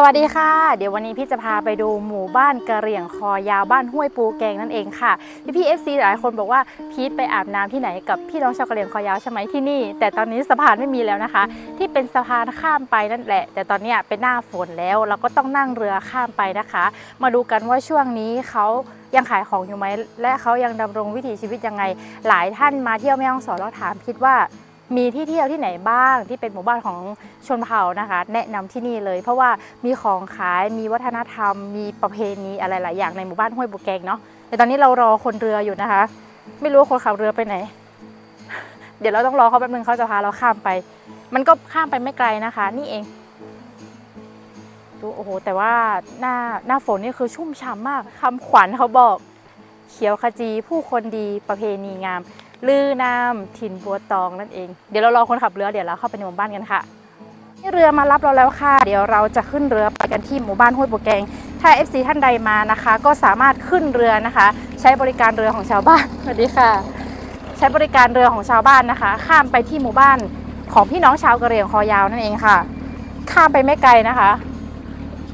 สวัสดีค่ะ เดี๋ยววันนี้พี่จะพาไปดูหมู่บ้านกระเหรี่ยงคอยาวบ้านห้วยปูแกงนั่นเองค่ะพี่พี่เอฟซีหลายคนบอกว่าพีทไปอาบน้ำที่ไหนกับพี่น้องชาวกระเหรี่ยงคอยาวใช่ไหมที่นี่ แต่ตอนนี้สะพานไม่มีแล้วนะคะ ที่เป็นสะพานข้ามไปนั่นแหละ แต่ตอนนี้เป็นหน้าฝนแล้วเราก็ต้องนั่งเรือข้ามไปนะคะ มาดูกันว่าช่วงนี้เขายังขายของอยู่ไหมและเขายังดำรงวิถีชีวิตยังไง หลายท่านมาเที่ยวแม่ฮ่องสอนแล้วถามพีทว่า มีที่เที่ยวที่ไหนบ้างที่เป็นหมู่บ้านของชนเผ่านะคะ แนะนำที่นี่เลย เพราะว่ามีของขายมีวัฒนธรรม มีประเพณีอะไรหลายอย่างในหมู่บ้านห้วยบุแกงเนาะแต่ตอนนี้เรารอคนเรืออยู่นะคะ ไม่รู้ว่าคนขับเรือไปไหน เดี๋ยวเราต้องรอเขาแป๊บนึงเขาจะพาเราข้ามไป มันก็ข้ามไปไม่ไกลนะคะ นี่เองดูโอ้โหแต่ว่าหน้าหน้าฝนนี่คือชุ่มฉ่ำมากคำขวัญเขาบอก เขียวขจีผู้คนดีประเพณีงาม ลือนามถิ่นบัวตองนั่นเอง เดี๋ยวเรารอคนขับเรือเดี๋ยวเราเข้าไปในหมู่บ้านกันค่ะนี่เรือมารับเราแล้วค่ะ เดี๋ยวเราจะขึ้นเรือไปกันที่หมู่บ้านห้วยบัวแกง ถ้า FC ท่านใดมานะคะ ก็สามารถขึ้นเรือนะคะ ใช้บริการเรือของชาวบ้านสวัสดีค่ะ ใช้บริการเรือของชาวบ้านนะคะ ข้ามไปที่หมู่บ้านของพี่น้องชาวกะเหรี่ยงคอยาวนั่นเองค่ะ ข้ามไปไม่ไกลนะคะ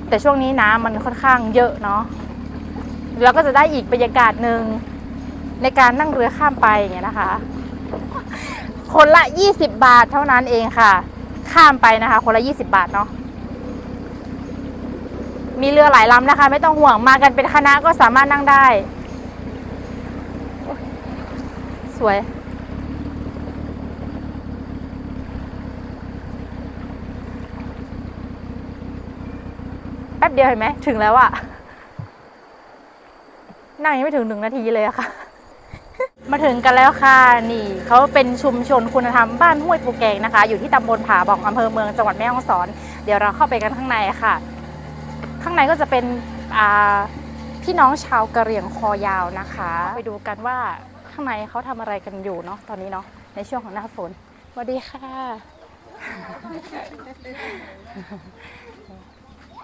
แต่ช่วงนี้น้ำมันค่อนข้างเยอะเนาะแล้วก็จะได้อีกบรรยากาศหนึ่ง ในการนั่งเรือข้ามไปอย่างเงี้ยนะคะ คนละ 20 บาทเท่านั้นเองค่ะ ข้ามไปนะคะ คนละ 20 บาทเนาะมีเรือหลายลำนะคะ ไม่ต้องห่วงมากันเป็นคณะก็สามารถนั่งได้ สวย แป๊บเดียวเห็นไหมถึงแล้วอะนั่งยังไม่ถึงหนึ่งนาทีเลยอะค่ะ มาถึงกันแล้วค่ะนี่เขาเป็นชุมชนคุณธรรมบ้านห้วยปูแกงนะคะ อยู่ที่ตำบลผาบอกอำเภอเมืองจังหวัดแม่ฮ่องสอน เดี๋ยวเราเข้าไปกันข้างในค่ะ ข้างในก็จะเป็นพี่น้องชาวกะเหรี่ยงคอยาวนะคะ ไปดูกันว่าข้างในเขาทำอะไรกันอยู่เนาะตอนนี้เนาะในช่วงของหน้าฝนสวัสดีค่ะ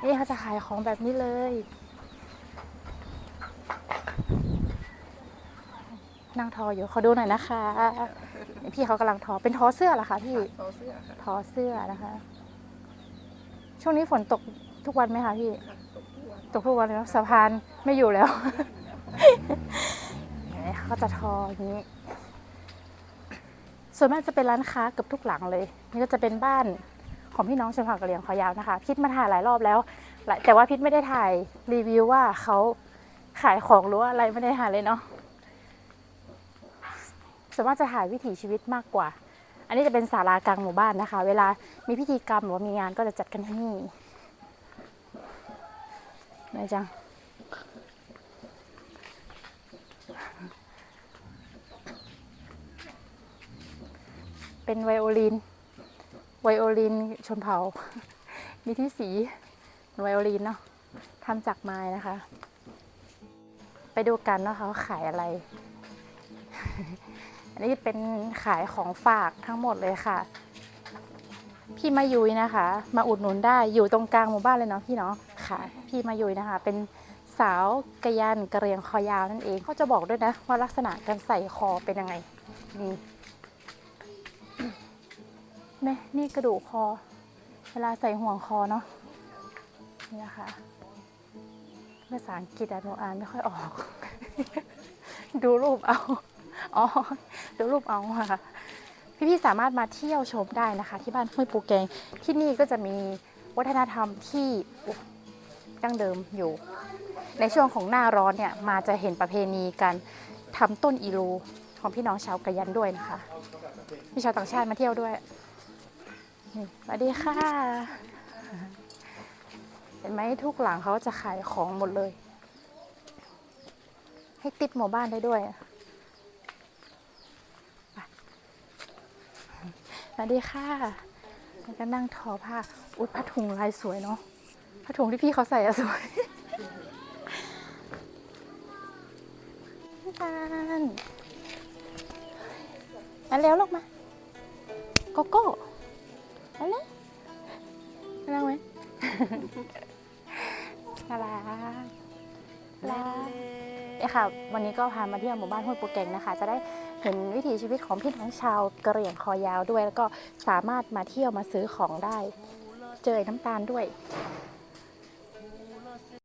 นี่เขาจะขายของแบบนี้เลย นั่งทออยู่ขอดูหน่อยนะคะ พี่เขากำลังทอเป็นทอเสื้อเหรอคะพี่ทอเสื้อค่ะทอเสื้อนะคะ ช่วงนี้ฝนตกทุกวันไหมคะพี่ ตกทุกวันตกทุกวันเลยเนอะสะพานไม่อยู่แล้วเห็นไหมเขาก็จะทออย่างนี้ ส่วนมากจะเป็นร้านค้าเกือบทุกหลังเลย นี่ก็จะเป็นบ้านของพี่น้องชนเผ่ากะเหรี่ยงคอยาวนะคะ พิษมาถ่ายหลายรอบแล้วหลายแต่ว่าพิษไม่ได้ถ่ายรีวิวว่าเขาขายของหรือว่าอะไรไม่ได้ถ่ายเลยเนาะ ส่วนมากจะถ่ายวิถีชีวิตมากกว่า อันนี้จะเป็นศาลากลางหมู่บ้านนะคะ เวลามีพิธีกรรมหรือว่ามีงานก็จะจัดกันที่นี่ไหนจังเป็นไวโอลิน ไวโอลินชนเผ่า มีที่สีไวโอลินเนาะทำจากไม้นะคะ ไปดูกันว่าเขาขายอะไร นนี้เป็นขายของฝากทั้งหมดเลยค่ะ พี่มายุยนะคะ มาอุดหนุนได้อยู่ตรงกลางหมู่บ้านเลยเนาะพี่เนาะค่ะ พี่มายุยนะคะ เป็นสาวกะยันกระเรียงคอยาวนั่นเองเขาจะบอกด้วยนะว่าลักษณะการใส่คอเป็นยังไงนี่แม่นี่กระดูกคอ เวลาใส่ห่วงคอเนาะนี่นะคะภาษาอังกฤษอะหนูอ่านไม่ค่อยออก ดูรูปเอา อ๋อดูรูปเอาค่ะ พี่ๆสามารถมาเที่ยวชมได้นะคะ ที่บ้านห้วยปูแกงที่นี่ก็จะมีวัฒนธรรมที่ดั้งเดิมอยู่ ในช่วงของหน้าร้อนเนี่ยมาจะเห็นประเพณีการทำต้นอีรูของพี่น้องชาวกะยันด้วยนะคะ มีชาวต่างชาติมาเที่ยวด้วยนี่สวัสดีค่ะ เห็นไหมทุกหลังเขาจะขายของหมดเลย ให้ติดหมู่บ้านได้ด้วย วัสดีค่ะแล้วก็นั่งทอผ้า อุ๊ยผ้าถุงลายสวยเนาะ ผ้าถุงที่พี่เขาใส่อะสวยพี่ตาลมาแล้วลูกมาโกโก้มาแล้วน่ารักไหมน่ารักน่ารักเนี่ยค่ะ วันนี้ก็พามาเที่ยวหมู่บ้านห้วยปูแกงนะคะ จะได้ เห็นวิถีชีวิตของพี่น้องชาวกะเหรี่ยงคอยาวด้วย แล้วก็สามารถมาเที่ยวมาซื้อของได้ เจอน้ำตาลด้วย